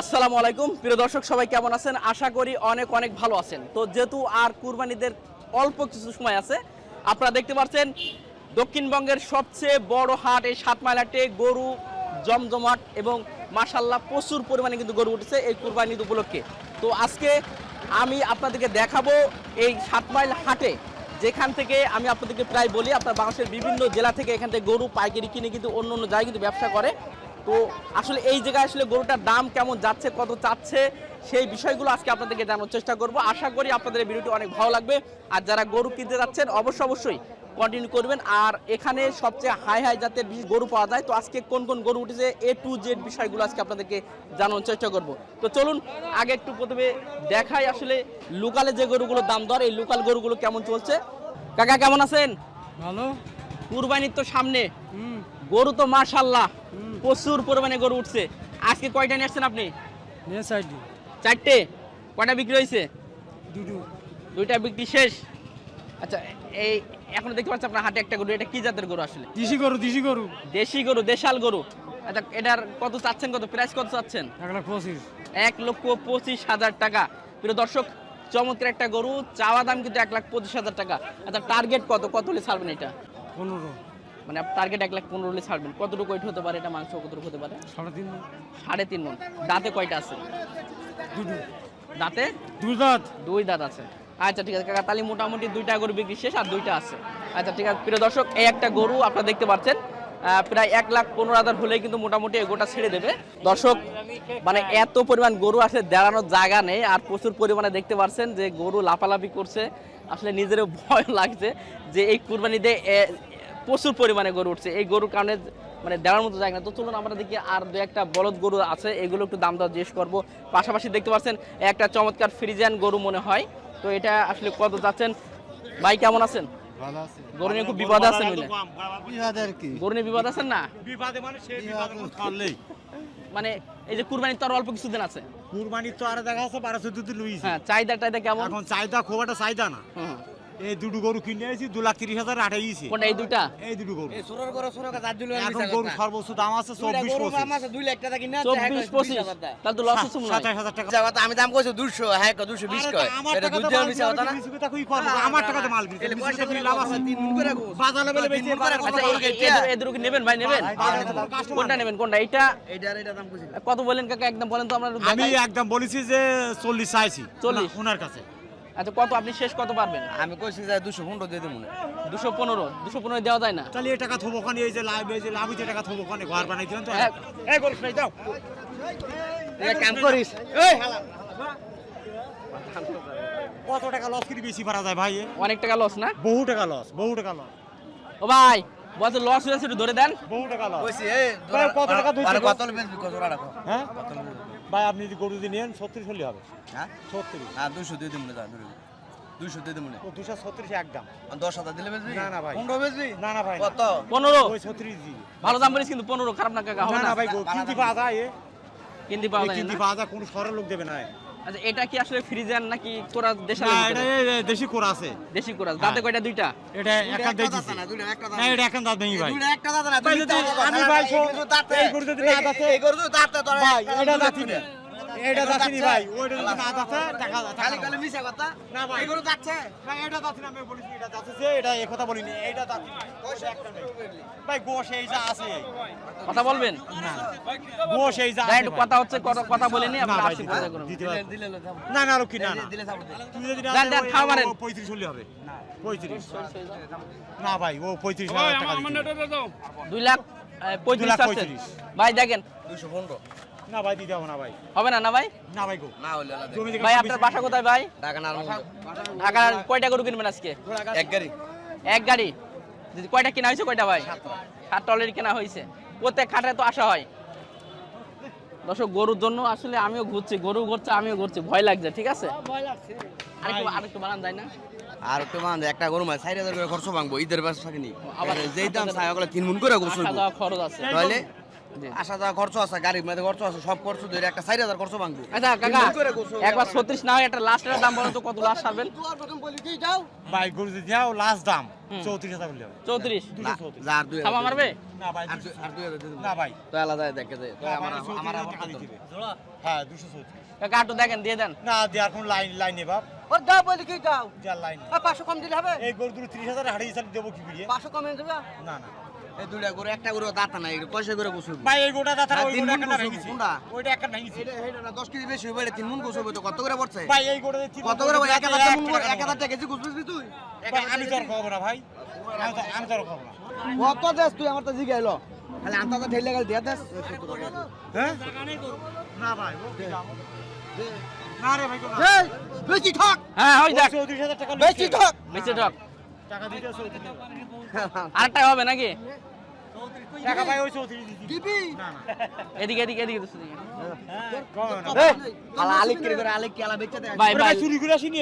আসসালামু আলাইকুম। প্রিয় দর্শক, সবাই কেমন আছেন? আশা করি অনেক অনেক ভালো আছেন। তো যেহেতু আর কুরবানিদের অল্প কিছু সময় আছে, আপনারা দেখতে পাচ্ছেন, দক্ষিণবঙ্গের সবচেয়ে বড় হাট এই সাত মাইল হাটে গরু জমজমাট এবং মাসাল্লাহ প্রচুর পরিমাণে কিন্তু গরু উঠেছে এই কুরবানি উপলক্ষে। তো আজকে আমি আপনাদেরকে দেখাবো এই সাত মাইল হাটে, যেখান থেকে আমি আপনাদেরকে প্রায় বলি, আপনার বাংলাদেশের বিভিন্ন জেলা থেকে এখান থেকে গরু পাইকারি কিনে কিন্তু অন্য অন্য জায়গায় কিন্তু ব্যবসা করে। তো আসলে এই জায়গায় আসলে গরুটার দাম কেমন যাচ্ছে কত চাচ্ছে সেই বিষয়গুলো আজকে আপনাদেরকে জানানোর চেষ্টা করব। আশা করি আপনাদের ভিডিওটি অনেক ভালো লাগবে। আর যারা গরু কিনতে যাচ্ছেন অবশ্যই অবশ্যই কন্টিনিউ করবেন। আর এখানে সবচেয়ে হাই হাই জাতের বিশেষ গরু পাওয়া যায়। তো আজকে কোন কোন গরু উঠেছে এ টু জেড বিষয়গুলো আজকে আপনাদেরকে জানানোর চেষ্টা করব। তো চলুন আগে একটু প্রথমে দেখাই আসলে লোকালে যে গরুগুলোর দাম দর এই লোকাল গরুগুলো কেমন চলছে। কাকা কেমন আছেন? ভালো। কুরবানির তো সামনে। গরু তো মাশাল্লাহ হুম। প্রচুর পরিমাণে গরু উঠছে। আজকে কয়টা নিয়ে আসছেন আপনি? চারটে। কয়টা বিক্রি হয়েছে? দুটো। দুইটা বিক্রি শেষ। আচ্ছা এই এখন দেখতে পাচ্ছি আপনার হাটে একটা গরু এটা কি জাতের গরু আসলে? দেশি গরু দেশি গরু। দেশি গরু দেশাল গরু। আচ্ছা এটার কত চাচ্ছেন কত প্রাইস কত চাচ্ছেন? এক লাখ পঁচিশ। এক লক্ষ পঁচিশ হাজার টাকা। প্রিয় দর্শক চমৎকার একটা গরু চাওয়া দাম কিন্তু এক লাখ পঁচিশ হাজার টাকা। আচ্ছা টার্গেট কত? কত হলে ছাড়বেন এটা? পনেরো। মানে টার্গেট এক লাখ পনেরো হলে ছাড়বেন। কতটুকু ওয়েট হতে পারে? এটা মাংস কতটুকু হতে পারে? সাড়ে তিন সাড়ে তিন মন দাঁতে কয়টা আছে? দাঁতে। দুই দাঁত। দুই দাঁত আছে। আচ্ছা ঠিক আছে কাকা তাহলে মোটামুটি দুইটা গরু বিক্রি শেষ আর দুইটা আছে। আচ্ছা ঠিক আছে প্রিয় দর্শক এই একটা গরু আপনারা দেখতে পাচ্ছেন প্রায় এক লাখ পনেরো হাজার হলেই কিন্তু মোটামুটি এই গোটা ছেড়ে দেবে। দর্শক মানে এত পরিমাণ গরু আসলে দাঁড়ানোর জায়গা নেই আর প্রচুর পরিমাণে দেখতে পাচ্ছেন যে গরু লাফালাফি করছে। আসলে নিজেরও ভয় লাগছে যে এই কুরবানিতে প্রচুর পরিমাণে গরু উঠছে। এই গরুর কারণে মানে দেওয়ার মতো জায়গা না। তো চলুন আমরা দেখি আর দু একটা বলদ গরু আছে। এগুলো একটু দাম দর জিজ্ঞেস করব। পাশাপাশি দেখতে পাচ্ছেন একটা চমৎকার ফ্রিজিয়ান গরু মনে হয়। তো এটা আসলে কত যাচ্ছেন? ভাই কেমন আছেন? গরু নিয়ে খুব বিপদ আছেন বুঝলেন। বিহাদের কি? গরু নিয়ে বিপদ আছেন না? মানে মানে এই যে কুরবানির তো আর অল্প কিছুদিন আছে। কুরবানির তো আর দেখা আছে বারো চোদ্দ লুইছে। হ্যাঁ চাহিদা টাহিদা কেমন? এখন চাহিদা খুব একটা চাহিদা না। এই দুটো গরু কিনে দু লাখ তিরিশ হাজার আঠাইছে কোনটা এই দুইটা? এই দুটো গরু। এখন গরু সর্বোচ্চ দাম আছে চব্বিশ পঁচিশ। দুই লাখ টাকা কিনে চব্বিশ পঁচিশ। তাহলে তো লস হচ্ছে সাতাশ হাজার টাকা। আমি দাম কইছি দুশো হ্যাঁ দুশো বিশ কয়। এটা দুধ দেওয়ার মাল মিশা না। বিশ টাকা কই করব? আমার টাকাতে মাল কিনছি এলে বিশ পয়সা টাকা করে কিনলে লাভ আছে। তিন গুণ করে বাজার লেভেলে বেশি করে আচ্ছা এই- কেটে। কি নেবেন ভাই নেবেন? কোনটা নেবেন কোনটা? এইটা এইটার এটা দাম কইছি। কত বলেন কাকা? একদম বলেন তো আমরা আমি একদম বলেছি যে চল্লিশ চাইছি। 40 ওনার কাছে। আচ্ছা কত? আপনি শেষ কত পারবেন? আমি কইছি যে দুশো পনেরো দিয়ে দেবো দুশো পনেরো? দুশো পনেরো দেওয়া যায় না? তাহলে এই টাকা থবো ওখানে এই যে লাভ এই যে লাভ হইছে টাকা থবো ওখানে ঘর বানাই দিলেন তো? এই করিস নাই এক কাম করিস। এই। হালা কত টাকা লস করে বেশি পারা যায় ভাই অনেক টাকা লস না? বহু টাকা লস বহু টাকা লস ও ভাই বলছে লস হয়েছে একটু ধরে দেন। বহু টাকা লস কইছি এই কত টাকা দুই আর কত বেচবি কত টাকা? রাখো হ্যাঁ? ভাই আপনি যদি গরু দিয়ে নেন ছত্রিশ হলে হবে। হ্যাঁ? ছত্রিশ। হ্যাঁ দুশো দিয়ে দেবো যা দুশো দিয়ে দেবো ও দুশো ছত্রিশ একদম দশ হাজার দিলে বেচবি? না, না ভাই। পনেরো বেচবি? না না ভাই কত? পনেরো। ওই ছত্রিশ জি ভালো দাম বলিস কিন্তু পনেরো খারাপ না কাকা হবে না। না না ভাই কিনতে পাওয়া যায় এ? কিনতে পাওয়া যায় কিনতে পাওয়া যায় কোনো সরল লোক দেবে না। আচ্ছা এটা কি আসলে ফ্রিজার নাকি কোরাস দেশাল না এটা দেশি কোরা আছে দেশি কোরাস। দাঁতে কয়টা? দুইটা? এটা একটা দিছি না দুইটা একটা না এটা একান দাঁত নেই ভাই। দুইটা একটা দাঁত না আমি ভাই এই গরু দাঁতে। যদি দাঁত আছে এই গরু দাঁতে তোরা ভাই এটা দুইটা না দুইটা। এটা দাঁতিনি ভাই। ওইটা যদি না দাঁতে টাকা খালি খালি মিশা কথা। না ভাই। এই গরু যাচ্ছে। না এটা দাঁতিনি আমি বলেছি এটা দাঁতেছে এটা এই কথা বলিনি এটা ওইটা ভাই গোশ এই যা আছে। কথা বলবেন? না। গোশ এই যা একটু ভাই। কথা হচ্ছে কথা- কথা বলে আপনি আসি কথা করুন। না না রকি না না। তুমি যদি না দেন, খাও মারেন। ও পঁয়ত্রিশ হলে হবে। পঁয়ত্রিশ। না ভাই ও পঁয়ত্রিশ হাজার টাকা দিতে হবে। লাখ আহ, পঁয়ত্রিশ লাখ চাচ্ছেন। পঁয়ত্রিশ। ভাই দেখেন। দুশো পনেরো। না ভাই দিতে হবে না ভাই। হবে না না ভাই? না ভাই গো। না হলে ভাই। আপনার বাসা কোথায় ভাই? না আর কয়টা গরু কিনবেন আজকে? এক গাড়ি। এক গাড়ি? কয়টা কেনা হয়েছে কয়টা ভাই? সাতটা। অলরেডি কেনা হয়েছে। প্রত্যেক খাটে তো আসা হয়। দর্শক গরুর জন্য আসলে আমিও ঘুরছি গরু ঘুরছে আমিও ঘুরছি। ভয় লাগছে ঠিক আছে? আরেকটু আরেকটু বানান যায় না? আর একটু মান একটা গরু মাছ চার হাজার করে খরচ ভাঙবো ঈদের বাস থাকেনি আবার যেই দাম তিন গুণ করে খরচ আছে। তাহলে। আসা যাওয়া খরচ আছে গাড়ির মধ্যে খরচ আছে সব খরচ ধরে একটা চার হাজার খরচ ভাঙবো। আচ্ছা কাকা একবার ছত্রিশ না হয় একটা লাস্টের দাম বলো তো কত লাস্ট ভাই গরু যাও লাস্ট দাম চৌত্রিশ হাজার বললে চৌত্রিশ? দুশো যা দুই থামা মারবে না ভাই আর দুই- হাজার দেবো। না ভাই। তো আলাদা দেখে দে তো আমার আমার হাজার আবার টাকা কত? দিতে হবে। হ্যাঁ দুশো চৌত্রিশ। কাকা একটু দেখেন দিয়ে দেন। না দেওয়ার কোনো লাইন লাইন নেই বাপ। ওর দাও বলি কি দাও? লাইন পাঁচশো কম দিলে হবে? এই গরু দুটো তিরিশ হাজার হারিয়ে দেবো কি পাঁচশো কমে দেবে? না না। এই দুইটা গরু একটা গরু দাঁতা নাই পয়সা করে গোসল ভাই এই গোটা দাঁতারা আর ওই গোটা একটা গোছাবো, কোনটা? ওইটা একটা ভেঙেছি এটা এটা না দশ কেজি বেশি হবে তিন মন গোসল তো কত করে পড়ছে? ভাই এই গোটা কত করে এক হাজার টাকা মন এক হাজার টাকা কেজি গোসল তুই? আমি তো আর খাব না ভাই। আমি তো তো আর খাব না। কত দেশ তুই? আমার তো জিগাইলো খালি আন্তাজা ঢেলে গেল দিয়ে দেশ হ্যাঁ? না ভাই না রে ভাই এই বেশি ঠক। হ্যাঁ ওই দেখ। চৌত্রিশ হাজার টাকা বেশি। ঠক। বেঁচে ঠক। টাকা দিতে হবে নাকি? টাকা ভাই ওই চৌত্রিশ দিবি? না না। এদিকে এদিকে এদিকে দোস্ত, এদিকে। কবে না? এই, আলা আলিক করে করে আলিক কি আলা বেচতে দেয়? ভাই ভাই। ভাই চুরি করে আসিনি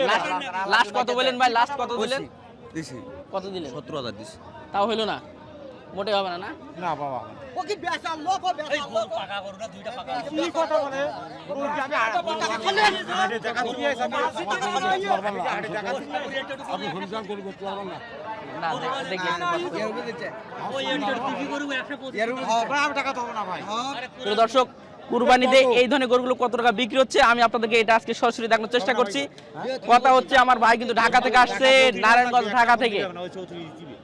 লাস্ট কত বললেন ভাই? লাস্ট কত দিলেন দিছি। কত দিলেন? সতেরো হাজার দিছি। তাও হইল না? মোটে হবে না না? না বাবা। ও কি বেচা লোক ও বেচা লোক? কি কথা বলে? ও কি আমি আর- আড়ে টাকা দিয়ে আমি আরে টাকা চুরি না? দেখ- দেখি। এর উপরে দিচ্ছে এর উপরে হ্যাঁ, ভাই, আমি টাকা দেব না ভাই। আরে দর্শক কুরবানিতে এই ধরনের গরুগুলো কত টাকা বিক্রি হচ্ছে? আমি আপনাদেরকে এটা আজকে সরাসরি দেখানোর চেষ্টা করছি। কথা হচ্ছে আমার ভাই কিন্তু ঢাকা থেকে আসছে নারায়ণগঞ্জ ঢাকা থেকে। ওই চৌত্রিশ দিবে।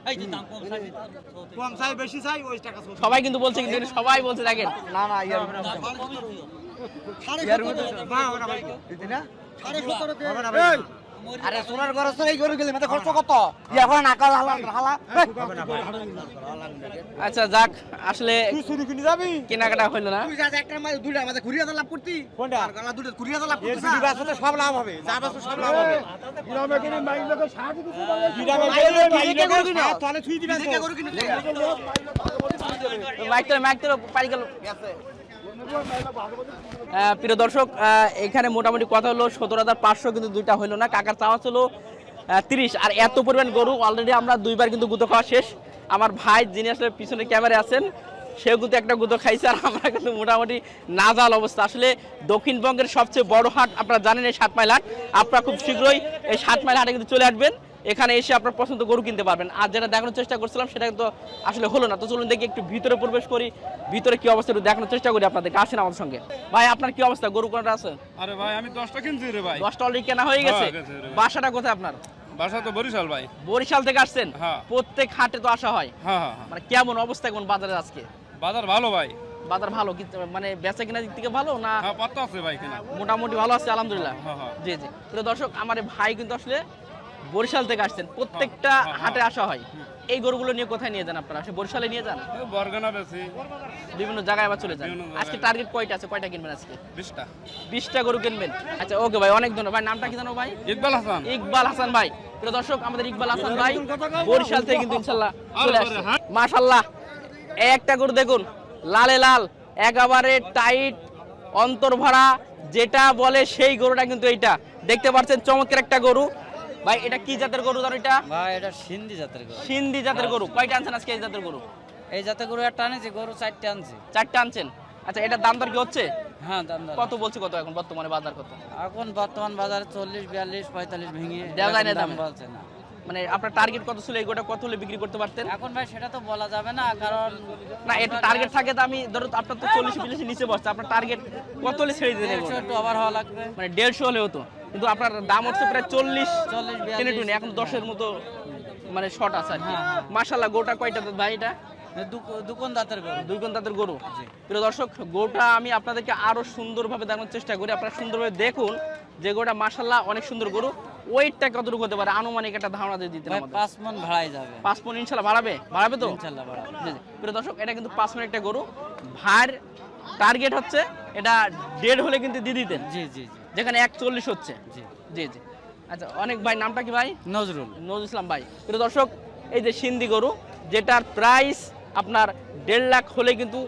কম চাই বেশি চাই ওই টাকা চৌত্রিশ সবাই কিন্তু বলছে কিন্তু সবাই বলছে দেখেন না? না কে আরে সোনার ঘর আছে এই গরু গেলে মাথা খরচ কত? ইয়া করে না কাল হালা হালা আচ্ছা যাক আসলে তুই চুরি কিনে যাবি? কেনাকাটা হইল না। তুই যা একটা মাঝে দুইটা মাঝে ঘুরিয়ে দা লাভ করতি। কোনটা? আর গালা দুইটা ঘুরিয়ে দা লাভ এর করতি যদি বাঁচতে সব লাভ হবে যা বাঁচতে সব লাভ হবে। গ্রামে গেলে মাইক লোকে সাত তাহলে ছুঁই দিবেন তো। গরু কিনে। মাইক তো মাইক তো পারি গেল। আহ, প্রিয় দর্শক এখানে মোটামুটি কথা হলো সতেরো হাজার পাঁচশো কিন্তু দুইটা হইল না। কাকার চাওয়া ছিল তিরিশ। আর এত পরিমাণ গরু অলরেডি আমরা দুইবার কিন্তু গুঁতো খাওয়া শেষ। আমার ভাই যিনি আসলে পিছনে ক্যামেরায় আছেন, সেও কিন্তু একটা গুঁতো খাইছে আর আমরা কিন্তু মোটামুটি নাজাল অবস্থা। আসলে দক্ষিণবঙ্গের সবচেয়ে বড় হাট আপনারা জানেন এই সাত মাইল হাট। আপনারা খুব শীঘ্রই এই সাত মাইল হাটে কিন্তু চলে আসবেন। এখানে এসে আপনার পছন্দ গরু কিনতে পারবেন। আর যেটা দেখানোর চেষ্টা করছিলাম সেটা কিন্তু আসলে হলো না। তো চলুন দেখি একটু ভিতরে প্রবেশ করি। ভিতরে কি অবস্থা একটু দেখানোর চেষ্টা করি আপনাদেরকে। আসেন আমাদের সঙ্গে। ভাই আপনার কি অবস্থা? গরু কোনটা আছে? আরে ভাই আমি দশটা কিনছি রে ভাই। দশটা অলরেডি কেনা হয়ে গেছে। বাসাটা কোথায় আপনার? বাসা তো বরিশাল ভাই। বরিশাল থেকে আসছেন? হ্যাঁ। প্রত্যেক হাটে তো আসা হয়। হ্যাঁ হ্যাঁ। মানে কেমন অবস্থা কোন বাজারে আজকে? বাজার ভালো ভাই। বাজার ভালো মানে বেচা কিনা দিক থেকে ভালো না হ্যাঁ আছে ভাই কিনা। মোটামুটি ভালো আছে আলহামদুলিল্লাহ। জি জি। তো দর্শক আমার ভাই কিন্তু আসলে বরিশাল থেকে আসছেন প্রত্যেকটা হ্যাঁ, হ্যাঁ, হাটে আসা হয়। এই গরুগুলো নিয়ে কোথায় নিয়ে যান আপনারা? বরিশালে নিয়ে যান? বরগানা বেশি বিভিন্ন জায়গায় আবার চলে যান? আজকে টার্গেট কয়টা আছে? কয়টা কিনবেন আজকে? বিশটা। বিশটা গরু কিনবেন। আচ্ছা ওকে ভাই অনেক ধন্যবাদ। ভাই নামটা কি জানো ভাই? ইকবাল হাসান। ইকবাল হাসান ভাই। প্রিয় দর্শক আমাদের ইকবাল হাসান ভাই বরিশাল থেকে কিন্তু ইনশাল্লাহ চলে আসছে। মাশাল্লাহ একটা গরু দেখুন লালে লাল একেবারে টাইট অন্তর ভরা যেটা বলে সেই গরুটা কিন্তু এইটা। দেখতে পাচ্ছেন চমৎকার একটা গরু। ভাই এটা কি জাতের গরু জানো এটা? ভাই এটা সিন্ধি জাতের গরু। সিন্ধি জাতের গরু। কয়টা আনছেন আজকে এই জাতের গরু? এই জাতের গরু একটা আনেছি গরু চারটে আনছি। চারটা আনছেন? আচ্ছা এটার দাম দর কি হচ্ছে? হ্যাঁ দাম দর। কত বলছে কত এখন বর্তমানে বাজার কত? এখন বর্তমান বাজারে চল্লিশ বিয়াল্লিশ পঁয়তাল্লিশ ভেঙে দেওয়া যায় না দাম? বলছে না। মানে আপনার টার্গেট কত ছিল? এই গোটা কত হলে বিক্রি করতে পারতেন? এখন ভাই সেটা তো বলা যাবে না কারণ না এটা টার্গেট থাকে তো আমি ধরো আপনার তো চল্লিশ বিলিশ নিচে বসছে আপনার টার্গেট কত হলে ছেড়ে দিতে একটু ওভার হওয়া লাগবে। মানে দেড়শো হলে হতো কিন্তু আপনার দাম হচ্ছে প্রায় চল্লিশ টেনে টুনে এখন দশের মতো মানে শর্ট আছে আর কি। হ্যাঁ, হ্যাঁ। মাসাল্লাহ গোটা কয়টা ভাই এটা? দু- দাঁতের গরু। দুই দাঁতের গরু। প্রিয় দর্শক গোটা আমি আপনাদেরকে আরও সুন্দরভাবে দেখানোর চেষ্টা করি। আপনারা সুন্দরভাবে দেখুন যে গোটা মাসাল্লাহ অনেক সুন্দর গরু। ওয়েটটা কতটুকু হতে পারে? আনুমানিক একটা ধারণা দিয়ে দিতে পাঁচ মন ভাড়াই যাবে। পাঁচ পন ইনশাল্লাহ বাড়াবে? বাড়াবে তো? ইনশাল্লাহ বাড়াবে। জি জি। প্রিয় দর্শক এটা কিন্তু পাঁচ একটা গরু। ভার টার্গেট হচ্ছে এটা দেড় হলে কিন্তু দিয়ে দিতেন। জি জি। যেখানে এক চল্লিশ হচ্ছে। জি। জি আচ্ছা অনেক ভাই নামটা কি ভাই? নজরুল। নজরুল ইসলাম ভাই। প্রিয় দর্শক এই যে সিন্ধি গরু যেটার প্রাইস আপনার দেড় লাখ হলে কিন্তু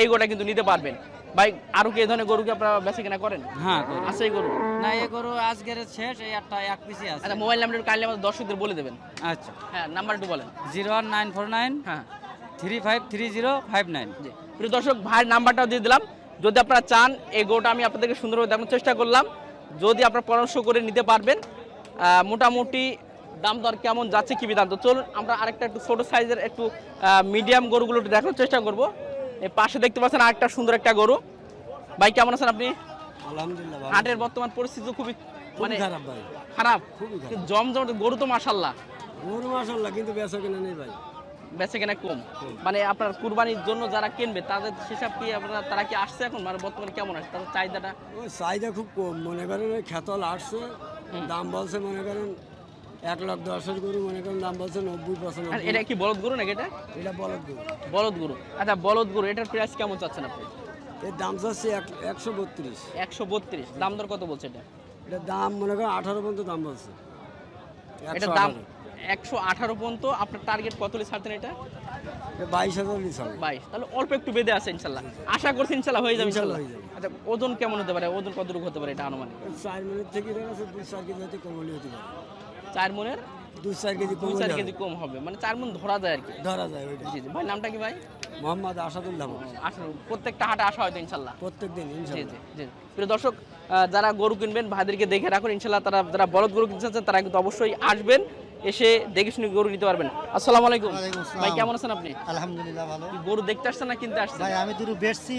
এই গোটা কিন্তু নিতে পারবেন। ভাই আরও কি এই ধরনের গরু কি আপনারা বেশি কিনা করেন? হ্যাঁ আছে এই গরু? না এই গরু আজকের শেষ এই একটা এক পিসি আছে। আচ্ছা মোবাইল নাম্বার কাইন্ডলি আমাদের দর্শকদের বলে দেবেন। আচ্ছা। হ্যাঁ নাম্বার একটু বলেন। Zero one nine four nine হ্যাঁ। Three five three zero five nine. জি। প্রিয় দর্শক ভাইয়ের নাম্বারটাও দিয়ে দিলাম। যদি আপনারা চান এই গোটা আমি আপনাদেরকে সুন্দরভাবে দেখানোর চেষ্টা করলাম। যদি আপনারা পরামর্শ করে নিতে পারবেন মোটামুটি দাম দর কেমন যাচ্ছে কি বিধান? তো চলুন আমরা আরেকটা একটু ছোট সাইজের একটু মিডিয়াম গরুগুলো একটু দেখানোর চেষ্টা করব। এই পাশে দেখতে পাচ্ছেন আরেকটা সুন্দর একটা গরু। ভাই কেমন আছেন আপনি? আলহামদুলিল্লাহ হাটের বর্তমান পরিস্থিতি খুবই মানে খারাপ ভাই। খারাপ। খুবই জমজম গরু তো মাসাল্লাহ গরু মাসাল্লাহ কিন্তু বেচা কেনা নেই ভাই। বেচে কেনা কম। মানে আপনার কুরবানির জন্য যারা কিনবে তাদের হিসাব কি আপনারা তারা কি আসছে এখন? মানে বর্তমানে কেমন আসছে তাদের চাহিদাটা? ওই চাহিদা খুব কম। মনে করেন খেতল আসছে দাম বলছে মনে করেন এক লাখ দশের গরু মনে করেন দাম বলছে নব্বই আর এটা কি বলদ গরু নাকি এটা? এটা বলদ গরু। বলদ গরু। আচ্ছা বলদ গরু এটার প্রাইস কেমন চাচ্ছেন আপনি? এর দাম চাচ্ছে এক একশো বত্রিশ। একশো বত্রিশ। দাম দর কত বলছে এটা? এটা দাম মনে করেন আঠারো পর্যন্ত দাম বলছে। এটার দাম একশো আঠারো পর্যন্ত আপনার টার্গেট কত ছাড়তেন এটা? বাইশ হাজার লিস বাইশ। তাহলে অল্প একটু বেঁধে আছে ইনশাল্লাহ। আশা করছি ইনশাল্লাহ হয়ে যাবে ইনশাল্লাহ হয়ে। আচ্ছা ওজন কেমন হতে পারে? ওজন কতটুকু হতে পারে এটা আনুমানিক? চার মিনিট থেকে চার কেজি হতে কমলি হতে পারে। চার মনের? দুই চার কেজি চার। কেজি কম হবে। মানে চার মন ধরা যায় আর কি। ধরা যায় ওইটা। জি ভাই নামটা কি ভাই? মোহাম্মদ আসাদুল্লাহ আসলে প্রত্যেকটা হাটে আসা হয়তো ইনশাল্লাহ? প্রত্যেক দিন জি জি জি। প্রিয় দর্শক যারা গরু কিনবেন ভাইদেরকে দেখে রাখুন ইনশাল্লাহ তারা যারা বলদ গরু কিনতে চাচ্ছেন তারা কিন্তু অবশ্যই আসবেন। এসে দেখে শুনে গরু নিতে পারবেন। আসসালামু আলাইকুম। ভাই কেমন আছেন আপনি? আলহামদুলিল্লাহ ভালো। গরু দেখতে আসছেন না কিনতে আসছেন? ভাই আমি দুটো বেচছি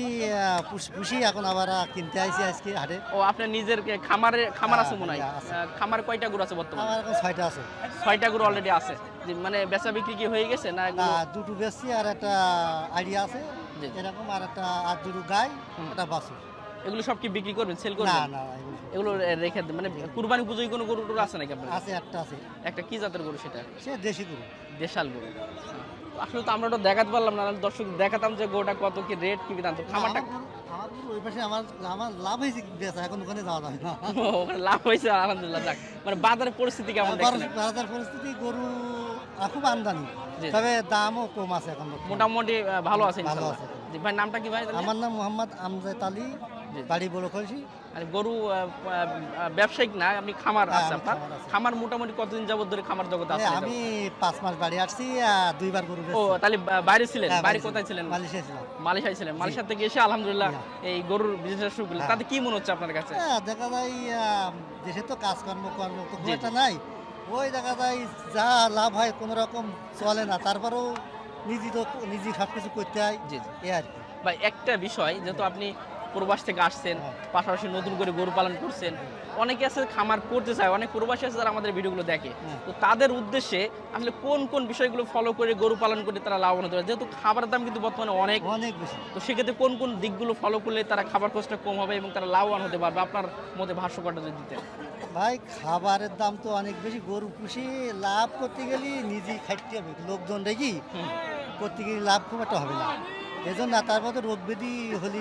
পুষ- পুষি এখন আবার কিনতে আইছি আজকে হাটে। ও আপনার নিজের খামারে খামার আছে হ্যাঁ, মনে হয়? খামার কয়টা গরু আছে বর্তমানে? আমার এখন ছয়টা আছে। ছয়টা গরু অলরেডি আছে। মানে বেচা বিক্রি কি হয়ে গেছে না দুটো বেচছি আর একটা আইডিয়া আছে। এরকম আর একটা আর দুটো গাই একটা বাসু এগুলো সব কি বিক্রি করবেন সেল করবেন? না সব- এগুলো রেখে দেন মানে কুরবানি পুজোয় কোনো গরু টরু আছে নাকি আপনার? আছে একটা আছে। একটা কি জাতের গরু সেটা? সে দেশি গরু। দেশাল গরু। আসলে তো আমরা ওটা দেখাতে পারলাম না দর্শক দেখাতাম যে গরুটা কত কি রেট কি বিধান তো খামারটা আমার ওই পাশে আমার আমার লাভ হয়েছে বেচা এখন ওখানে যাওয়া যাবে না। ওখানে লাভ হয়েছে আলহামদুলিল্লাহ যাক। মানে বাজারের পরিস্থিতি কেমন দেখছেন? বাজার- বাজার পরিস্থিতি গরু খুব আমদানি। তবে দামও কম আছে এখন মোটামুটি ভালো আছে ইনশাআল্লাহ। ভাই নামটা কি ভাই আমার নাম মোহাম্মদ আমজাদ আলী। বাড়ি বড় খলসি আর গরু ব্যবসায়িক না আপনি খামার। হ্যাঁ, আছে আমি আপনার খামার মোটামুটি কতদিন যাবত ধরে খামার জগতে আছে আমি পাঁচ মাস বাড়ি আসছি দুইবার গরু ও তাহলে বাইরে ছিলেন? হ্যাঁ, বাইরে বাড়ি কোথায় ছিলেন? মালয়েশিয়া ছিলাম। মালয়েশিয়া ছিলেন। মালয়েশিয়া থেকে এসে আলহামদুলিল্লাহ এই গরুর বিজনেস শুরু করলেন। হ্যাঁ। তাতে কি মনে হচ্ছে আপনার কাছে? দেখা যায় দেশে তো কাজকর্ম কর্ম তো খুব একটা নাই। ওই দেখা যায় যা লাভ হয় কোনো রকম চলে না। তারপরেও নিজে তো নিজে সব কিছু করতে হয়। জি জি। এ আর কি। ভাই একটা বিষয় যেহেতু আপনি প্রবাস থেকে আসছেন। পাশাপাশি নতুন করে গরু পালন করছেন। অনেকে আছে খামার করতে চায় অনেক প্রবাসী আছে যারা আমাদের ভিডিওগুলো দেখে। তো তাদের উদ্দেশ্যে আসলে কোন কোন বিষয়গুলো ফলো করে গরু পালন করে তারা লাভবান হতে পারে? যেহেতু খাবারের দাম কিন্তু বর্তমানে অনেক অনেক বেশি। তো সেক্ষেত্রে কোন কোন দিকগুলো ফলো করলে তারা খাবার খরচটা কম হবে এবং তারা লাভবান হতে পারবে? আপনার মধ্যে ভাষ্যকরটা যদি দিতেন। ভাই খাবারের দাম তো অনেক বেশি। গরু পুষে লাভ করতে গেলে নিজেই খাইতে হবে। লোকজন রেখি হুম। করতে গেলে লাভ খুব একটা হবে না। এজন্য না তার মধ্যে রোগ ব্যাধি হলে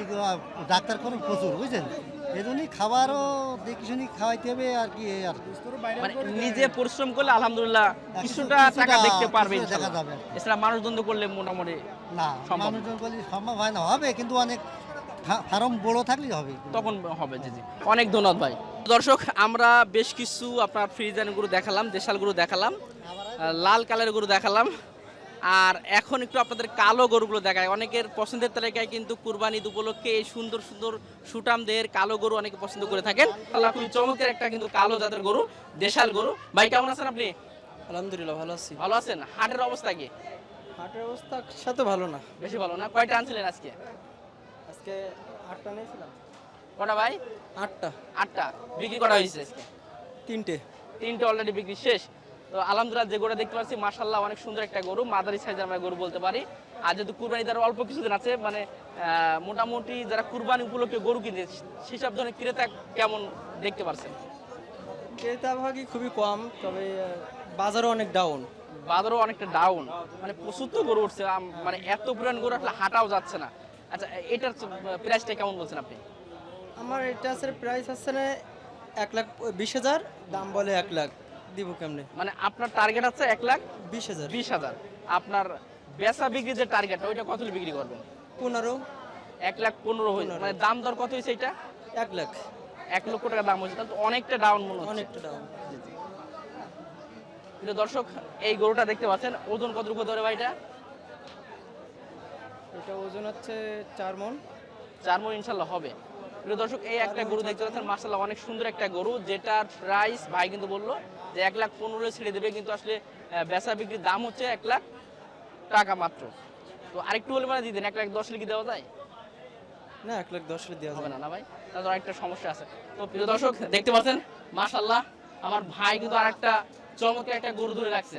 ডাক্তার খরচ প্রচুর বুঝছেন? এজন্যই খাবারও দেখে শুনি খাওয়াইতে হবে আর কি আর মানে নিজে পরিশ্রম করলে আলহামদুলিল্লাহ কিছুটা টাকা দেখতে পারবে দেখা যাবে। এছাড়া মানুষ দ্বন্দ্ব করলে মোটামুটি না মানুষজন বলি সম্ভব হয় না হবে কিন্তু অনেক ফার্ম বড় থাকলেই হবে। তখন হবে জি জি। অনেক ধন্যবাদ ভাই। দর্শক আমরা বেশ কিছু আপনার ফ্রিজান গরু দেখালাম দেশাল গরু দেখালাম লাল কালারের গরু দেখালাম। আর এখন একটু আপনাদের কালো গরুগুলো দেখায়। অনেকের পছন্দের তালিকায় কিন্তু কুরবানি ঈদ উপলক্ষে এই সুন্দর সুন্দর সুটামদের কালো গরু অনেকে পছন্দ করে থাকেন। আল্লাহ খুবই চমৎকার একটা কিন্তু কালো জাতের গরু দেশাল গরু। ভাই কেমন আছেন আপনি? আলহামদুলিল্লাহ ভালো আছি। ভালো আছেন? হাটের অবস্থা কি? হাটের অবস্থা সাথে ভালো না। বেশি ভালো না? কয়টা আনছিলেন আজকে? আজকে আটটা নিয়েছিলাম। কটা ভাই? আটটা। আটটা। বিক্রি করা হয়েছে আজকে? তিনটে। তিনটে অলরেডি বিক্রি শেষ। তো আলহামদুলিল্লাহ যে গরু দেখতে পাচ্ছি মাশাল্লাহ অনেক সুন্দর একটা গরু মাদারি সাইজের আমরা গরু বলতে পারি। আর যেহেতু কুরবানি তার অল্প কিছুদিন আছে মানে মোটামুটি যারা কুরবানি উপলক্ষে গরু কিনে সেসব ধরনের ক্রেতা কেমন দেখতে পারছেন? ক্রেতা ভাগই খুবই কম তবে বাজারও অনেক ডাউন বাজারও অনেকটা ডাউন মানে প্রচুর তো গরু উঠছে মানে এত পুরান গরু আসলে হাঁটাও যাচ্ছে না। আচ্ছা এটার প্রাইসটা কেমন বলছেন আপনি? আমার এটা আছে প্রাইস আছে না এক লাখ বিশ হাজার দাম বলে এক লাখ। দিব কেমনে? মানে আপনার টার্গেট আছে এক লাখ বিশ হাজার। বিশ হাজার। আপনার বেচা বিক্রি যে টার্গেট ওইটা কত বিক্রি করবেন? পনেরো। এক লাখ পনেরো হয়েছে মানে দাম দর কত হয়েছে এটা এক লাখ। এক লক্ষ টাকা দাম হয়েছে তাহলে অনেকটা ডাউন মনে হচ্ছে। অনেকটা ডাউন প্রিয় দর্শক এই গরুটা দেখতে পাচ্ছেন। ওজন কতটুকু ধরে ভাই এটা? এটা ওজন হচ্ছে চার মন। চার মন ইনশাল্লাহ হবে। প্রিয় দর্শক এই একটা গরু দেখতে পাচ্ছেন মার্শাল্লাহ অনেক সুন্দর একটা গরু যেটার প্রাইস ভাই কিন্তু বলল যে এক লাখ পনেরো ছেড়ে দেবে কিন্তু আসলে বেচা বিক্রির দাম হচ্ছে এক লাখ টাকা মাত্র। তো আরেকটু হলে মানে দিয়ে দেন এক লাখ দশ লিখে দেওয়া যায়? না এক লাখ দশ দেওয়া হবে না না ভাই তাদের আরেকটা সমস্যা আছে। তো প্রিয় দর্শক দেখতে পাচ্ছেন মাশাল্লাহ আমার ভাই কিন্তু আরেকটা চমৎকার একটা গরু ধরে রাখছে।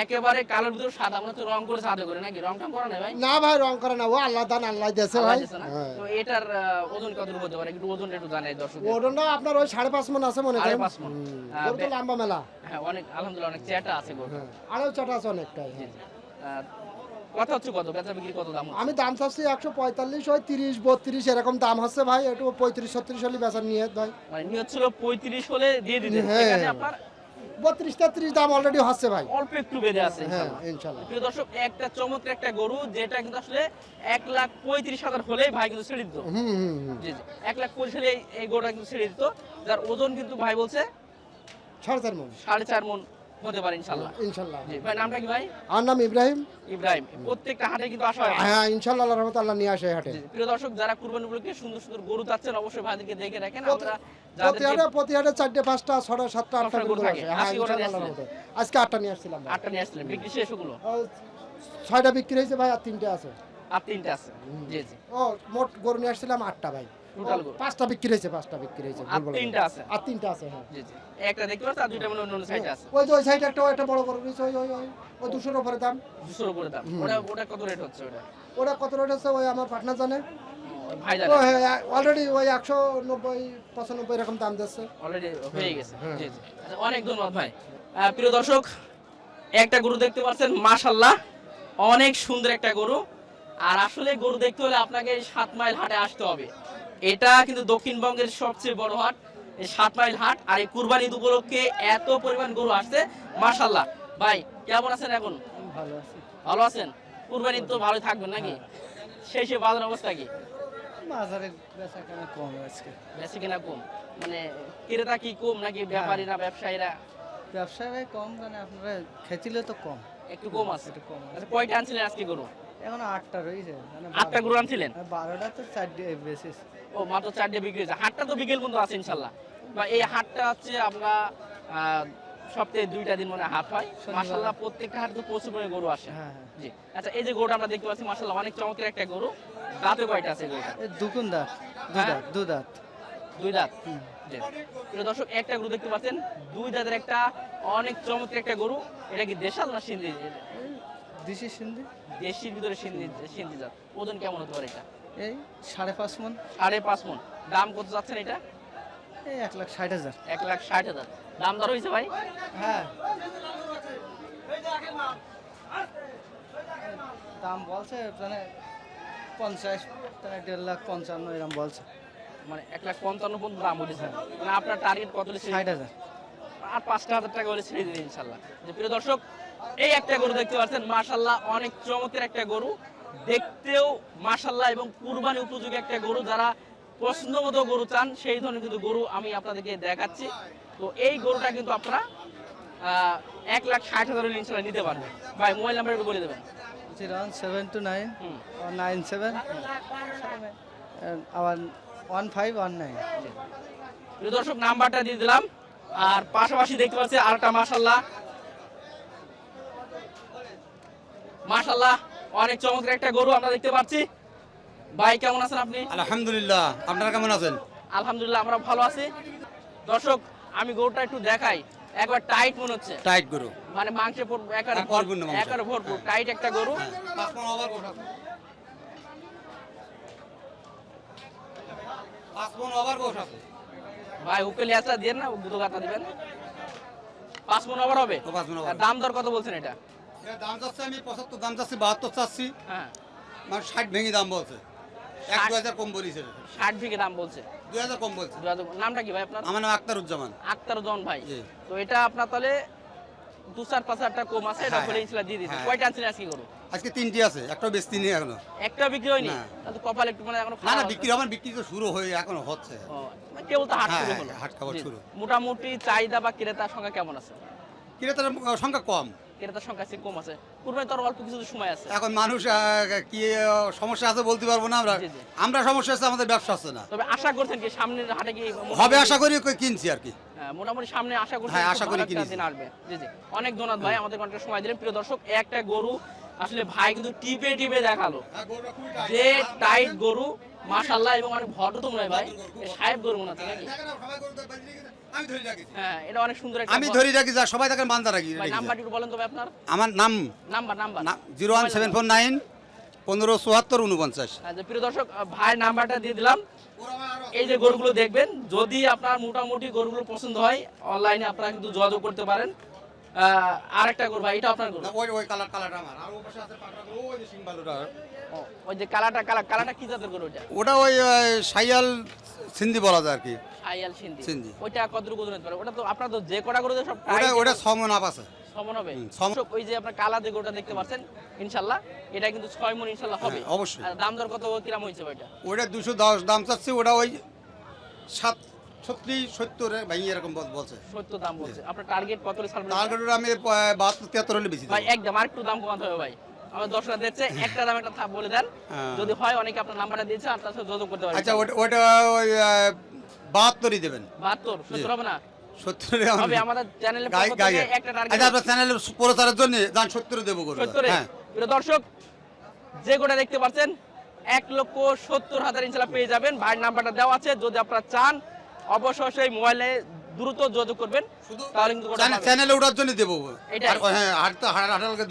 একেবারে কালোর ভিতর সাদা মনে হচ্ছে রং করে সাদা করে নাকি? রং টং করা নাই ভাই? না ভাই রং করে না। ও আল্লাহ দান আল্লাহ দিয়েছে ভাই? হ্যাঁ। তো এটার ওজন কত হতে পারে? একটু ওজনটা একটু জানাই দর্শক ওজনটা আপনার ওই মন আছে মনে করেন। মণ। তো লম্বা মেলা। হ্যাঁ অনেক আলহামদুলিল্লাহ অনেক আছে গরু হ্যাঁ আছে অনেকটাই হ্যাঁ। কথা হচ্ছে কত? বেচা বিক্রি কত দাম আমি দাম চাচ্ছি একশো পঁয়তাল্লিশ ওই তিরিশ বত্রিশ এরকম দাম হচ্ছে ভাই। একটু পঁয়ত্রিশ ছত্রিশ হলে বেচার নিয়ে ভাই। মানে নিয়ত ছিল পঁয়ত্রিশ হলে দিয়ে দিতে। আপনার বত্রিশ তেত্রিশ দাম অলরেডি হচ্ছে ভাই। অল্প একটু বেড়ে আছে। হ্যাঁ ইনশাল্লাহ। প্রিয় দর্শক একটা চমৎকার একটা গরু যেটা কিন্তু আসলে এক লাখ পঁয়ত্রিশ হাজার হলেই ভাই কিন্তু ছেড়ে দিত। জি জি। এক লাখ পঁয়ত্রিশ হলে এই- এই গরুটা কিন্তু ছেড়ে দিত। যার ওজন কিন্তু ভাই বলছে সাড়ে চার মন। সাড়ে চার মন। হতে পারে ইনশাল্লাহ ইনশাল্লাহ জি ভাই নামটা কি ভাই? আমার নাম ইব্রাহিম? ইব্রাহিম। প্রত্যেকটা হাটে কিন্তু আসা হয়। হ্যাঁ ইনশাল্লাহ আল্লাহ রহমত আল্লাহ নিয়ে আসে হাটে। প্রিয় দর্শক যারা কুরবানি উপলক্ষে সুন্দর সুন্দর গরু চাচ্ছেন অবশ্যই ভাইদেরকে দেখে রাখেন। আমরা প্রতি হাটে প্রতি হাটে চারটে পাঁচটা ছটা সাতটা আটটা গরু আসে। হ্যাঁ ইনশাল্লাহ নিয়ে আজকে আটটা নিয়ে আসছিলাম আটটা নিয়ে আসলেন বিক্রি শেষ ওগুলো ছয়টা বিক্রি হয়েছে ভাই আর তিনটে আছে। আর তিনটে আছে। জি জি। ও মোট গরু নিয়ে আসছিলাম আটটা ভাই। গরু? পাঁচটা বিক্রি হয়েছে পাঁচটা বিক্রি হয়েছে আর তিনটা আছে? আর তিনটা আছে হ্যাঁ। জি জি। একটা দেখতে পাচ্ছেন আর দুইটা মানে অন্য অন্য সাইডে আছে। ওই যে ওই সাইডে একটা একটা বড় গরু রয়েছে ওই ওই ওই ওই দুশোর উপরে দাম। দুশোর উপরে দাম। ওটা ওটা কত রেট হচ্ছে ওটা? ওটা কত রেট আছে ওই আমার পার্টনার জানে। ভাই জানে। অলরেডি ওই একশো নব্বই পঁচানব্বই এরকম দাম অলরেডি হয়ে গেছে। হ্যাঁ। জি জি। আচ্ছা, অনেক ধন্যবাদ ভাই। প্রিয় দর্শক একটা গরু দেখতে পাচ্ছেন মাশাল্লাহ অনেক সুন্দর একটা গরু। আর আসলে গরু দেখতে হলে আপনাকে সাত মাইল হাটে আসতে হবে। এটা কিন্তু দক্ষিণবঙ্গের সবচেয়ে বড় হাট এই সাত মাইল হাট আর এই কুরবানি উপলক্ষে এত পরিমাণ গরু আসছে। মাশাল্লাহ ভাই কেমন আছেন এখন? ভালো আছে। ভালো আছেন? কুরবানি তো ভালোই থাকবেন নাকি? সেই সে বাজার অবস্থা কি? বাজারে বেচা কেনা কম আজকে। বেশি কিনা কম। মানে ক্রেতা কি কম নাকি ব্যাপারীরা ব্যবসায়ীরা? ব্যবসায় কম মানে আপনারা তো কম। একটু কম আছে। একটু কম আচ্ছা কয়টা আনছিলেন আজকে গরু? এখন আটটা রয়েছে। মানে আটটা গরু আনছিলেন? বারোটা তো চারটে বেসিস ও মাত্র চারটে বিক্রি হয়েছে। হাটটা তো বিকেল পর্যন্ত আছে ইনশাল্লাহ। বা এই হাটটা হচ্ছে আমরা সপ্তাহে দুইটা দিন মনে হাট হয়। মাসাল্লাহ প্রত্যেকটা হাটে তো প্রচুর পরিমাণে গরু আসে। হ্যাঁ হ্যাঁ। জি। আচ্ছা এই যে গরুটা আমরা দেখতে পাচ্ছি মাসাল্লাহ অনেক চমৎকার একটা গরু। দাঁতে কয়টা আছে গরুটা দুকুন দাঁত দু? দাঁত। দুই দাঁত? দর্শক একটা গরু দেখতে পাচ্ছেন। দুই দাঁতের একটা অনেক চমৎকার একটা গরু। এটা কি দেশাল না সিন্ধি? দিশি সিন্ধি? দেশির ভিতরে সিন্ধি জাত। ওজন কেমন হতে পারে এটা? এই সাড়ে পাঁচ মন। সাড়ে পাঁচ মন। দাম কত যাচ্ছেন এটা? এই এক লাখ ষাট হাজার। এক লাখ ষাট হাজার। দাম দর হয়েছে ভাই? হ্যাঁ। দাম বলছে মানে পঞ্চাশ মানে দেড় লাখ পঞ্চান্ন এরকম বলছে। মানে এক লাখ পঞ্চান্ন পর্যন্ত দাম উঠেছে মানে আপনার টার্গেট কত ষাট হাজার। আর পাঁচটা হাজার টাকা হলে ছেড়ে দিন ইনশাল্লাহ। যে প্রিয় দর্শক এই একটা গরু দেখতে পাচ্ছেন মাশাল্লাহ অনেক চমৎকার একটা গরু। দেখতেও মাশাল্লাহ এবং কুরবানি উপযোগী একটা গরু। যারা পছন্দ মতো গরু চান সেই ধরনের কিন্তু গরু আমি আপনাদেরকে দেখাচ্ছি। তো এই গরুটা কিন্তু আপনারা এক লাখ ষাট হাজার ইনশাল্লাহ নিতে পারবেন। ভাই মোবাইল নাম্বার একটু বলে দেবেন। Zero one seven two nine nine seven আবার ওয়ান ফাইভ ওয়ান নাইন। দর্শক নাম্বারটা দিয়ে দিলাম। আর পাশাপাশি দেখতে পাচ্ছি আরেকটা মাশাল্লাহ মাশাল্লাহ অনেক চমৎকার একটা গরু আমরা দেখতে পাচ্ছি। ভাই কেমন আছেন আপনি? আলহামদুলিল্লাহ আপনারা কেমন আছেন? আলহামদুলিল্লাহ আমরা ভালো আছি। দর্শক আমি গরুটা একটু দেখাই। একবার টাইট মনে হচ্ছে। টাইট গরু। মানে মাংসে পুরো একেবারে হ্যাঁ, পরিপূর্ণ মাংস। একেবারে ভরপুর টাইট একটা গরু। ভাই উকেল আসা দিয়ে না দুটো কাটা দিবেন? পাঁচ মন ওভার হবে? দাম দর কত বলছেন এটা? দাম চাচ্ছি আমি পঁচাত্তর দাম চাচ্ছি বাহাত্তর চাচ্ছি। হ্যাঁ। মানে ষাট ভেঙে দাম বলছে। এক দু হাজার কম বলিছে ষাট বিঘে দাম বলছে? দুই হাজার কম বলছে। দু হাজার- নামটা কি ভাই আপনার? আমার নাম আক্তারুজ্জামান। আক্তারুজ্জামান ভাই। তো এটা আপনার তাহলে দু চার পাঁচ হাজার টাকা কম আছে এটা হ্যাঁ, ইনশাল্লাহ দিয়ে দিতে হ্যাঁ। কয়টা আনছিলেন আজকে গরু? আজকে তিনটি আছে একটাও বেশি নেই এখনও। একটা বিক্রি হয়নি? না। তাহলে কপাল একটু মানে এখনও না না বিক্রি আমার বিক্রি তো শুরু হয়ে এখনও হচ্ছে। কেবল তো হাট হ্যাঁ, শুরু হলো। হাট খাবার শুরু। মোটামুটি চাহিদা বা ক্রেতার সংখ্যা কেমন আছে? ক্রেতার সংখ্যা কম। ক্রেতার সংখ্যা আছে কম আছে। কুরবানি তো অল্প কিছু সময় আছে। এখন মানুষ কি সমস্যা আছে বলতে পারব না আমরা। আমরা সমস্যা আছে আমাদের ব্যবসা আছে না। তবে আশা করছেন কি সামনের হাটে কি হবে আশা করি কিনছি আর কি। হ্যাঁ, মোটামুটি সামনে আশা করছি হ্যাঁ, আশা করি। দিন আসবে। জি জি। অনেক ধন্যবাদ ভাই আমাদের অনেকটা সময় দিলেন। প্রিয় দর্শক একটা গরু আসলে ভাই কিন্তু টিপে টিপে দেখাল। যে টাইট গরু মাশাল্লাহ এবং অনেক ভদ্র তো মনে হয় ভাই সাহেব গরু মনে হচ্ছে নাকি? আমি ধরে রাখি। হ্যাঁ এটা অনেক সুন্দর একটা আমি। ধরে রাখি যা সবাই তাকে মানতে রাখি নাম্বারটি বলেন তবে আপনার। আমার নাম number number. Zero one seven four nine পনেরো চুয়াত্তর উনপঞ্চাশ আচ্ছা, প্রিয় দর্শক ভাইয়ের নাম্বারটা দিয়ে দিলাম। এই যে গরুগুলো দেখবেন যদি আপনার মোটামুটি গরুগুলো পছন্দ হয় অনলাইনে আপনারা কিন্তু যোগাযোগ করতে পারেন। আহ, আরেকটা গরু ভাই এটা আপনার গরু? ওই ওই কালার কালারটা আমার। আর ওই পাশে আছে পাকড়া গরু, ওই যে সিংবালুটা ওই যে কালারটা কালার কালারটা কি জাতের গরু ওটা ওটা ওই সাইয়াল সিন্ধি বলা যায় আর কি। আইয়াল সিন্ধি। সিন্ধি। ওইটা কতটুকু ওজন হতে পারে? ওটা তো আপনার তো যে কটা গরু সব ওটা ওটা আপ আছে। সমান হবে? হুম, সম- দর্শক, ওই যে আপনার কালা যে গরুটা দেখতে পাচ্ছেন ইনশাল্লাহ এটা কিন্তু ছয় মন ইনশাল্লাহ হবে। হ্যাঁ, অবশ্যই। দাম দর কত কিরাম হয়েছে ওইটা ওটা দুশো দশ দাম চাচ্ছে ওটা ওই সাত ছত্রিশ সত্তর ভাই এরকম বলছে। সত্তর দাম বলছে। আপনার টার্গেট কত কারণে আমি বাহাত্তর তিয়াত্তর হলে বেশি ভাই একদম আর একটু দাম কমাতে হবে ভাই। আমার দর্শকরা দেখছে একটা দাম একটা থাপ বলে দেন। হ্যাঁ। যদি হয় অনেকে আপনার নাম্বারটা দিয়েছে আর তার সাথে যোগাযোগ করতে পারবেন। আচ্ছা ওটা ওই বাহাত্তরই দেবেন। বাহাত্তর? সত্তর হবে না? হবে। আমাদের চ্যানেলে গাই গাই আচ্ছা আপনার চ্যানেলের প্রচারের জন্য দান সত্তরে দেবো হ্যাঁ। দর্শক যে গোটা দেখতে পাচ্ছেন এক লক্ষ সত্তর হাজার ইনশাল্লাহ পেয়ে যাবেন। ভাইয়ের নাম্বারটা দেওয়া আছে যদি আপনারা চান অবশ্যই সেই মোবাইলে দ্রুত যোগাযোগ করবেন তাহলে কিন্তু চ্যানেল- ওঠার জন্য দেবো। আর হ্যাঁ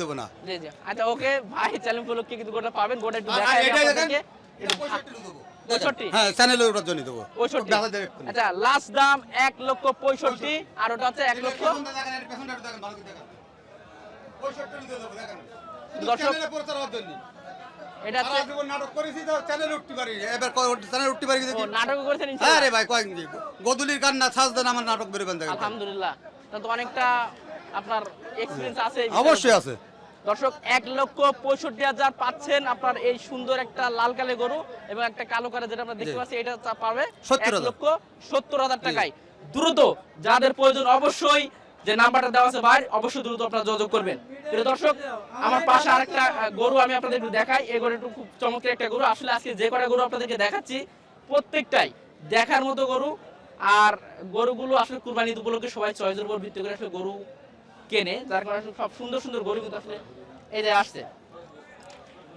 দেবো না। জি জি। আচ্ছা ওকে ভাই চ্যানেল উপলক্ষে কিন্তু গোটা পাবেন গোটা একটু দেখাই হ্যাঁ চ্যানেলে ওঠার জন্য দেবো। আচ্ছা লাস্ট দাম এক লক্ষ পঁয়ষট্টি আর ওটা হচ্ছে এক লক্ষ দর্শক- চ্যানেলে প্রচার হওয়ার জন্য। এটা সারা হচ্ছে জীবন নাটক করেছি তো চ্যানেলে উঠতে পারি এবার ক- উঠতে পারি কি ও, দেখি নাটক করেছেন হ্যাঁ রে ভাই কয়েক গদুলির কান্না সাজ আমার নাটক বেরোবেন আলহামদুলিল্লাহ। তো অনেকটা আপনার এক্সপিরিয়েন্স আছে এই অবশ্যই আছে। দর্শক এক লক্ষ পঁয়ষট্টি হাজার পাচ্ছেন আপনার এই সুন্দর একটা লাল কালে গরু এবং একটা কালো কালে যেটা আমরা দেখতে পাচ্ছি এটা পাবে এক লক্ষ সত্তর হাজার টাকায়। দ্রুত যাদের প্রয়োজন অবশ্যই যে নাম্বারটা দেওয়া আছে ভাই, অবশ্যই দ্রুত আপনারা যোগাযোগ করবেন। প্রিয় দর্শক, আমার পাশে আরেকটা গরু আমি আপনাদের একটু দেখাই। এই গরুটা খুব চমৎকার একটা গরু। আসলে আজকে যে কটা গরু আপনাদেরকে দেখাচ্ছি, প্রত্যেকটাই দেখার মতো গরু। আর গরুগুলো আসলে কুরবানি উপলক্ষে সবাই চয়েসের উপর ভিত্তি করে আসলে গরু কেনে, যার কারণে আসলে সব সুন্দর সুন্দর গরু কিন্তু আসলে এই যে আসছে।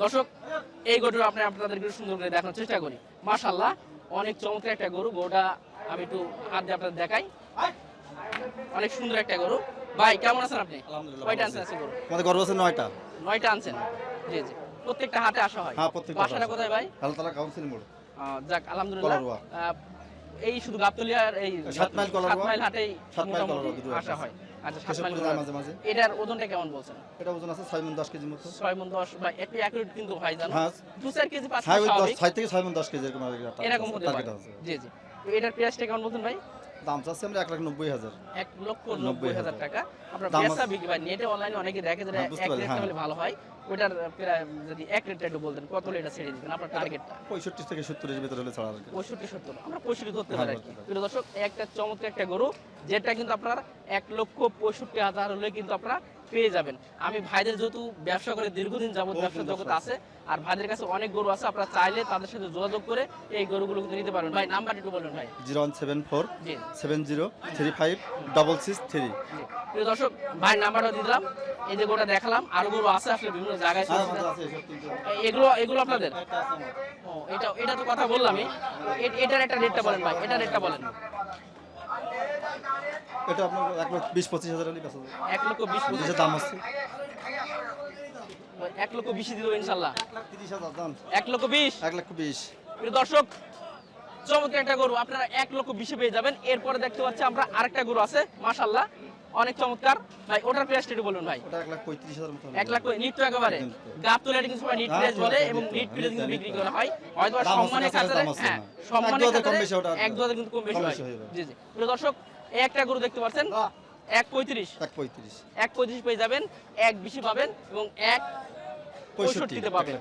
দর্শক, এই গরুটা আপনি আপনাদের সুন্দর করে দেখানোর চেষ্টা করি। মাশাল্লাহ অনেক চমৎকার একটা গরু। গরুটা আমি একটু হাত দিয়ে আপনাদের দেখাই। অনেক সুন্দর একটা গরু। ভাই কেমন আছেন আপনি? কয়টা আনছেন আছে গরু? আমাদের গর্ব আছে নয়টা। নয়টা আনছেন? জি জি। প্রত্যেকটা হাটে আসা হয়? হ্যাঁ, প্রত্যেকটা বাসাটা কোথায় ভাই? আলতলা কাউন্সিল মোড়। যাক আলহামদুলিল্লাহ। এই শুধু গাবতলিয়ার এই সাত মাইল কলারোয়া। সাত মাইল হাটেই সাত মাইল দুটো আসা হয়। আচ্ছা সাত মাইল মাঝে মাঝে। এটার ওজনটা কেমন বলছেন? এটা ওজন আছে ছয় মন দশ কেজির মতো। ছয় মন দশ বা একটু অ্যাকুরেট কিন্তু হয় জানো। হ্যাঁ। দু চার কেজি পাঁচ হ্যাঁ ওই দশ স্বাভাবিক। ছয় থেকে ছয় মন দশ কেজি এরকম হতে পারে। জি জি। এটার প্রাইসটা কেমন বলছেন ভাই? দাম চাচ্ছি আমরা এক লাখ নব্বই হাজার। এক লক্ষ নব্বই হাজার। টাকা। আপনার বিক্রি হয় নেটে অনলাইনে অনেকে দেখে হ্যাঁ, এক রেটটা হ্যাঁ। ভালো হয়। ওইটার যদি এক রেটটা একটু বলতেন কত হলে এটা ছেড়ে দিবেন? আপনার টার্গেটটা পঁয়ষট্টি থেকে সত্তরের ভিতরে হলে ছাড়া পঁয়ষট্টি সত্তর। আমরা পঁয়ষট্টি ধরতে হ্যাঁ, পারি আর কি। প্রিয় দর্শক একটা চমৎকার একটা গরু যেটা কিন্তু আপনার এক লক্ষ পঁয়ষট্টি হাজার হলে কিন্তু আপনারা পেয়ে যাবেন। আমি ভাইদের যেহেতু ব্যবসা করে দীর্ঘদিন যাবত ব্যবসা জগৎ আছে। আর ভাইদের কাছে অনেক গরু আছে আপনারা চাইলে তাদের সাথে যোগাযোগ করে এই গরুগুলো কিন্তু নিতে পারবেন ভাই নাম্বার একটু বলুন ভাই। Zero one seven four seven zero three five double six three. প্রিয় দর্শক ভাই নাম্বারটা দিয়ে দিলাম। এই যে গোটা দেখালাম আরও গরু আছে আসলে বিভিন্ন জায়গায়। হ্যাঁ এগুলো এগুলো আপনাদের? এটা এটা তো কথা বললামই। এটার একটা রেটটা বলেন ভাই এটার রেটটা বলেন। এটা আপনার এক লাখ বিশ পঁচিশ হাজার হলে বেচা যাবে। এক লক্ষ বিশ পঁচিশ দাম আছে। এক লক্ষ বিশ দিব ইনশাল্লাহ। তিরিশ হাজার দাম এক লক্ষ বিশ? এক লক্ষ বিশ। দর্শক চমৎকার একটা গরু। আপনারা এক লক্ষ বিশে পেয়ে যাবেন। এরপরে দেখতে পাচ্ছি আমরা আরেকটা গরু আছে। মাশাল্লাহ অনেক চমৎকার। ভাই ওটার প্রাইসটা একটু বলুন ভাই। ওটা এক লাখ পঁয়ত্রিশ হাজার মতো হলে এক লাখ করে নিট তো একেবারে। গাপ তুলে কিন্তু সবাই নিট হ্যাঁ, প্রাইস বলে এবং নিট প্রাইস কিন্তু বিক্রি করা হয়। হয়তো সম্মানের খাতিরে হ্যাঁ হ্যাঁ। সম্মানের হাজার কম বেশি ওটা। এক দু হাজার কিন্তু কম বেশি হয়। হয়ে। জি জি। প্রিয় দর্শক এই একটা গরু দেখতে পাচ্ছেন? এক পঁয়ত্রিশ। এক পঁয়ত্রিশ। এক পঁয়ত্রিশ পেয়ে যাবেন এক বেশি পাবেন এবং এক পঁয়ষট্টিতে পাবেন।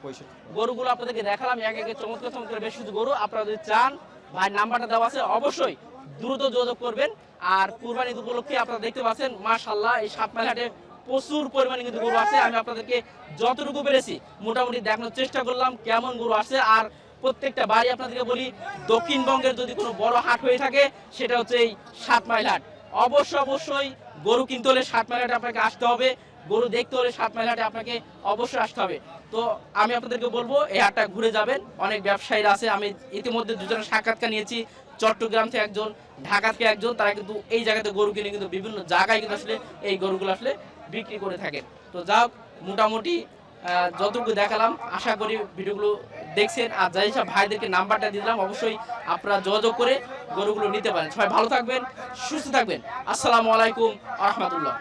গরুগুলো আপনাদেরকে দেখালাম এক একে চমৎকার চমৎকার। বেশ কিছু গরু আপনারা যদি চান ভাই নাম্বারটা দেওয়া আছে অবশ্যই দ্রুত যোগাযোগ করবেন। আর কুরবানি উপলক্ষে আপনারা দেখতে পাচ্ছেন মাশাল্লাহ এই সাত মাইল হাটে প্রচুর পরিমাণে কিন্তু গরু আছে। আমি আপনাদেরকে যতটুকু পেরেছি মোটামুটি দেখানোর চেষ্টা করলাম কেমন গরু আছে। আর প্রত্যেকটা বাড়ি আপনাদেরকে বলি, দক্ষিণবঙ্গের যদি কোনো বড় হাট হয়ে থাকে, সেটা হচ্ছে এই সাত মাইল হাট। অবশ্যই অবশ্যই গরু কিনতে হলে সাত মাইল হাটে আপনাকে আসতে হবে, গরু দেখতে হলে সাত মাইল হাটে আপনাকে অবশ্যই আসতে হবে। তো আমি আপনাদেরকে বলব, এই হাটটা ঘুরে যাবেন, অনেক ব্যবসায়ীরা আছে, আমি ইতিমধ্যে দুজনের সাক্ষাৎকার নিয়েছি, চট্টগ্রাম থেকে একজন, ঢাকা থেকে একজন, তারা কিন্তু এই জায়গাতে গরু কিনে কিন্তু বিভিন্ন জায়গায় কিন্তু আসলে এই গরুগুলো আসলে বিক্রি করে থাকেন। তো যাই হোক, মোটামুটি যতটুকু দেখালাম, আশা করি ভিডিওগুলো দেখছেন। আর যাই সব ভাইদেরকে নাম্বারটা দিলাম, অবশ্যই আপনারা যোগাযোগ করে গরুগুলো নিতে পারেন। সবাই ভালো থাকবেন, সুস্থ থাকবেন। আসসালামু আলাইকুম আহমতুল্লাহ